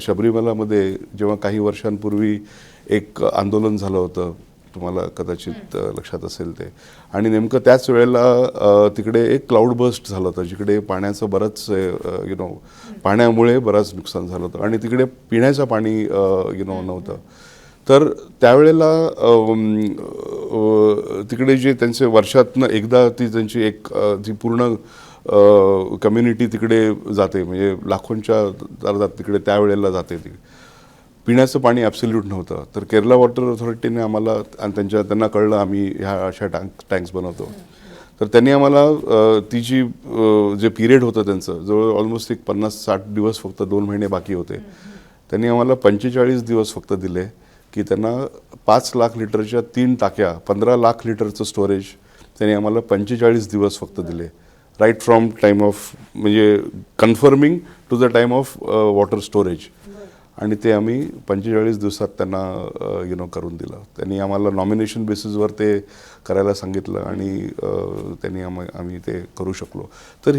शबरीमलामध्ये जेव्हा काही वर्षांपूर्वी एक आंदोलन झालं होतं तुम्हाला कदाचित लक्षात असेल ते. आणि नेमकं त्याच वेळेला तिकडे एक क्लाउड बर्स्ट झालं होतं जिकडे पाण्याचं बरंच यु नो पाण्यामुळे बरंच नुकसान झालं होतं. आणि तिकडे पिण्याचं पाणी यु नो नव्हतं. तर त्यावेळेला तिकडे जे त्यांचे वर्षातनं एकदा ती त्यांची एक ती पूर्ण कम्युनिटी तिकडे जाते. म्हणजे लाखोंच्या दर्जात तिकडे त्यावेळेला जाते ती. पिण्याचं पाणी ॲब्सल्यूट नव्हतं. तर केरला वॉटर अथॉरिटीने आम्हाला आणि त्यांच्या त्यांना कळलं आम्ही ह्या अशा टँक टँक्स बनवतो. तर त्यांनी आम्हाला ती जी जे पिरियड होतं त्यांचं जवळ ऑलमोस्ट एक पन्नास साठ दिवस फक्त दोन महिने बाकी होते. त्यांनी आम्हाला पंचेचाळीस दिवस फक्त दिले. की त्यांना पाच लाख लिटरच्या तीन टाक्या पंधरा लाख लिटरचं स्टोरेज त्यांनी आम्हाला पंचेचाळीस दिवस फक्त दिले. राईट फ्रॉम टाईम ऑफ म्हणजे confirming to the time of water storage आणि ते आम्ही पंचेचाळीस दिवसात त्यांना uh, यु नो करून दिलं. त्यांनी आम्हाला नॉमिनेशन बेसिसवर ते करायला सांगितलं आणि uh, त्यांनी आम आम्ही ते करू शकलो. तर